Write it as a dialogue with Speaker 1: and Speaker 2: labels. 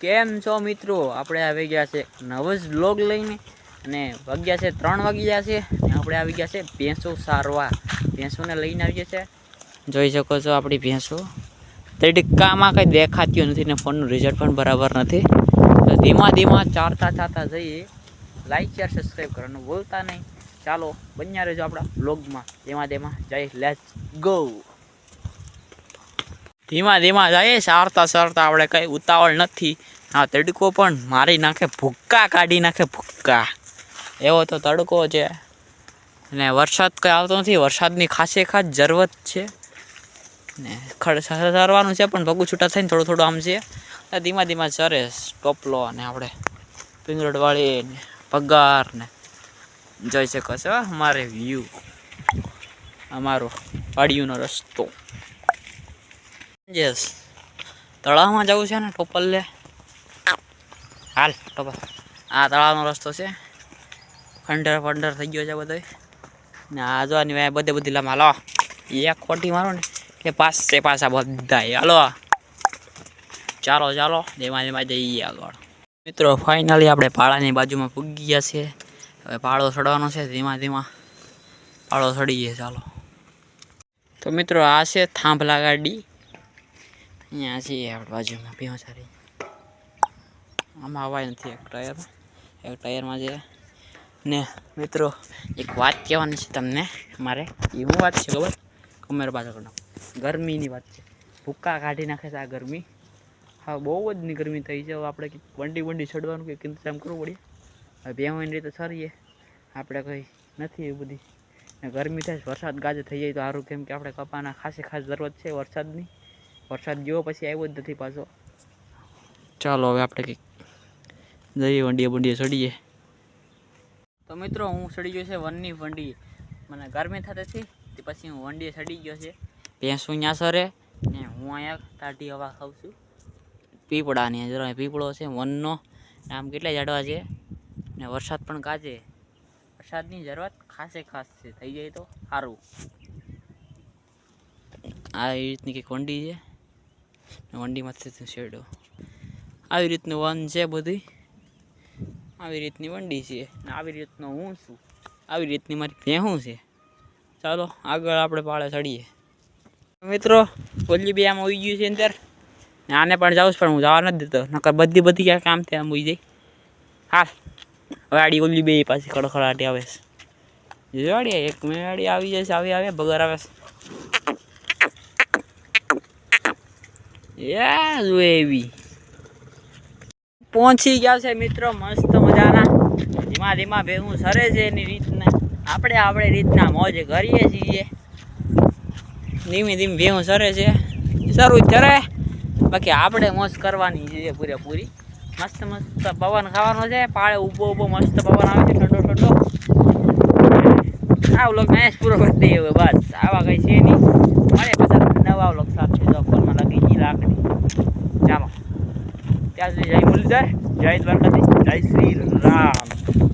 Speaker 1: કેમ છો મિત્રો? આપણે આવી ગયા છે નવો જ બ્લોગ લઈને અને વાગ્યા છે ત્રણ વાગી ગયા છે આપણે આવી ગયા છે ભેંસો સારવા ભેંસોને લઈને આવીએ છે. જોઈ શકો છો આપણી ભેંસો. તડકામાં કંઈ દેખાતી નથી ને ફોનનું રિઝલ્ટ પણ બરાબર નથી. તો ધીમા ધીમા ચારતા ચારતા જઈએ. લાઈક શેર સબસ્ક્રાઈબ કરવાનું ભૂલતા નહીં. ચાલો બન્યા રહેજો આપણા બ્લોગમાં ધીમા ધીમા. જય લેટ્સ ગો ધીમા ધીમા જાય, સારતા સારતા આપણે કંઈ ઉતાવળ નથી. આ તડકો પણ મારી નાખે, ભૂક્કા કાઢી નાખે, ભૂક્કા. એવો તો તડકો છે. અને વરસાદ કંઈ આવતો નથી, વરસાદની ખાસે ખાસ જરૂરત છે. ને ખડ સરવાનું છે, પણ પગું છૂટા થઈને થોડું થોડું આમ છે. ધીમા ધીમા સરે ટોપલો અને આપણે પિંગળવાળી ને પગાર ને. જોઈ શકો છો અમારે વ્યૂ અમારો અડિયુનો રસ્તો. યસ તળાવમાં જવું છે ને ટોપલ લે. હાલ ટોપલ. આ તળાવનો રસ્તો છે. ખંડર ફંડર થઈ ગયો છે બધો ને આ જોવાની વાય બધે બધી લાંબા. હાલો એક ખોટી મારો ને એટલે પાસે પાછા બધા હાલો. ચાલો ચાલો. ધીમા ધીમા જઈએ આગળ મિત્રો ફાઇનલી આપણે પાળાની બાજુમાં પૂગી ગયા છે. હવે પાળો સડવાનો છે ધીમા ધીમા. પાળો ચડીએ ચાલો તો મિત્રો આ છે થાંભલા ગાડી. અહીંયા છીએ આપણે બાજુમાં પીહોચારી આમાં અવાય નથી એક ટાયર. એક ટાયરમાં છે ને મિત્રો, એક વાત કહેવાની છે તમને મારે. એ હું વાત છે ખબર? કમેર પાછળ ગરમીની વાત છે. ભૂક્કા કાઢી નાખે છે આ ગરમી. હા, બહુ જ ગરમી થઈ છે. હવે આપણે વંડી વંડી છડવાનું કંઈક ઇંતજામ કરવું પડે. હવે બે મહિને રીતે સરીએ આપણે કંઈ નથી એ બધી. ને ગરમી થાય વરસાદ ગાજે થઈ જાય તો સારું. કેમ કે આપણે કપાના ખાસી ખાસ જરૂરત છે વરસાદની. વરસાદ ગયો પછી આવ્યો જ નથી પાછો. ચાલો હવે આપણે કંઈક જઈએ વંડીએ વંડીએ ચડીએ. તો મિત્રો હું ચડી ગયો છે વનની વંડી. મને ગરમી થતી હતી તે પછી હું વંડીએ ચડી ગયો છે. ભેંસું અહીંયા સરે ને હું અહીંયા તાટી હવા ખાઉં છું. પીપળાની જરા પીપળો છે વનનો. આમ કેટલા ઝાડવા છે? ને વરસાદ પણ કાચે વરસાદની જરૂરત ખાસે ખાસ છે થઈ જાય તો સારું. આ રીતની કંઈક વંડી છે. વંડીમાંથી શેડો આવી રીતનું વન છે બધી આવી રીતની વંડી છે. ને આવી રીતનો હું છું. આવી રીતની મારી ભેહું છે. ચાલો, આગળ આપણે પાળે ચડીએ. મિત્રો ઓલી બી આમ ઉઈ ગયું છે અંદર. આને પણ જાઉં પણ હું જવા નથી દેતો. નકર બધી બધી ક્યાં કામ ત્યાં ઉઈ જાય. હાલ, વાડી ઓલી બે પાછી ખડખડાટી આવે છે. જોડી એક મેળી આવી છે, આવી આવે, બગર આવે છે. યા જો એવી. પહોંચી ગયા છે મિત્રો, મસ્ત મજાના. ધીમા ધીમા ભેગું સરે છે એની રીતના. આપણે આપણે રીતના મોજ કરીએ છીએ. ધીમે ધીમે ભેગું સરે છે. જ ચરે બાકી આપણે મોજ કરવાની છે પૂરેપૂરી. મસ્ત મસ્ત પવન ખાવાનો છે. પાળે ઊભો ઊભો મસ્ત પવન આવે છે. ઠંડો ઠંડો. આ વ્લોગ મેં પૂરો કરી દઈએ બસ. આવા કઈ છે નહીં. મળે બધા નવા વ્લોગ સાથે. જો ફોનમાં ગઈ ત્યાં સુધી જય મુરલીધર જય દ્વારકાથી જય શ્રી રામ.